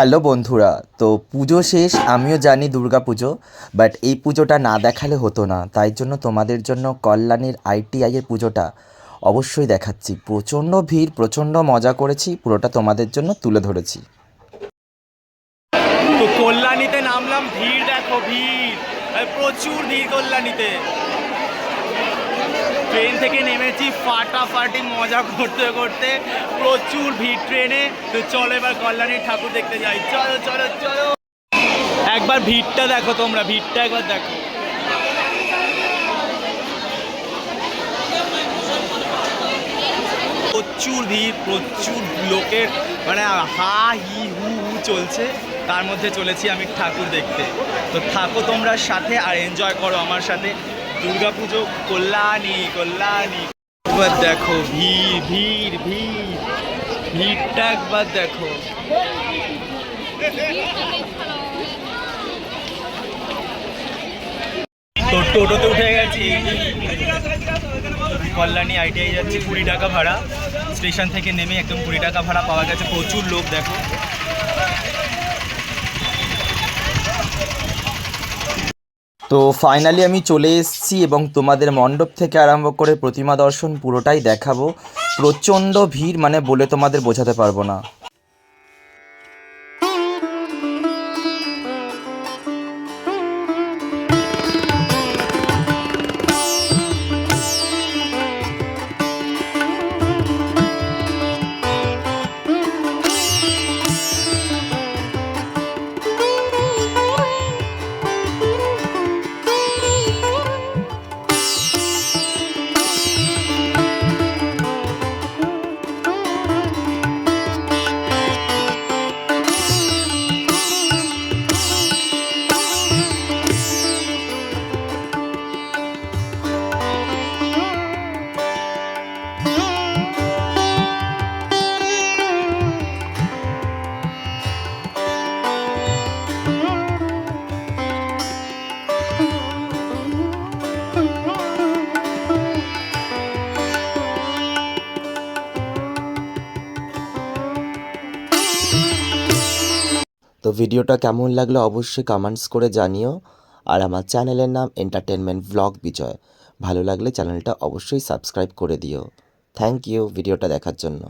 Hello বন্ধুরা, তো পুজো শেষ, আমিও জানি দুর্গা পুজো বাট এই পুজোটা না দেখালে হতো না, তাই জন্য তোমাদের জন্য কল্যাণীর আইটিআইয়ের পুজোটা অবশ্যই দেখাচ্ছি। প্রচণ্ড ভিড়, প্রচণ্ড মজা করেছি, পুরোটা তোমাদের জন্য তুলে ধরেছি। তো কল্যাণীতে নামলাম, ভিড় দেখো, ভিড়। প্রচুর ভিড় কল্যাণীতে। ট্রেন থেকে নেমেছি, ফাটাফাটি মজা করতে করতে। প্রচুর ভিড় ট্রেনে। তো চলো এবার কল্যাণীর ঠাকুর দেখতে যাই। চলো চলো চলো। একবার ভিড়টা দেখো তোমরা, ভিড়টা একবার দেখো। প্রচুর ভিড়, প্রচুর লোকের মানে হা, হি, হু হু চলছে। তার মধ্যে চলেছি আমি ঠাকুর দেখতে। তো থাকো তোমরা সাথে আর এনজয় করো আমার সাথে। দুর্গাপুজো, কল্যাণী কল্যাণী। একবার দেখো ভিড় ভিড় ভিড়। ভিড়টা একবার দেখো। তো টোটোতে উঠে গেছি। কল্যাণী আইটিআই যাচ্ছি, কুড়ি টাকা ভাড়া। স্টেশন থেকে নেমে একদম কুড়ি টাকা ভাড়া পাওয়া গেছে। প্রচুর লোক দেখো। তো ফাইনালি আমি চলে এসেছি এবং তোমাদের মণ্ডপ থেকে আরম্ভ করে প্রতিমা দর্শন পুরোটাই দেখাবো। প্রচণ্ড ভিড় মানে বলে তোমাদের বোঝাতে পারব না। তো ভিডিওটা কেমন লাগল অবশ্যই কমেন্টস করে জানিও। আর আমার চ্যানেলের নাম এন্টারটেনমেন্ট ব্লগ বিজয় ভালো লাগলে চ্যানেলটা অবশ্যই সাবস্ক্রাইব করে দিও। থ্যাংক ইউ ভিডিওটা দেখার জন্য।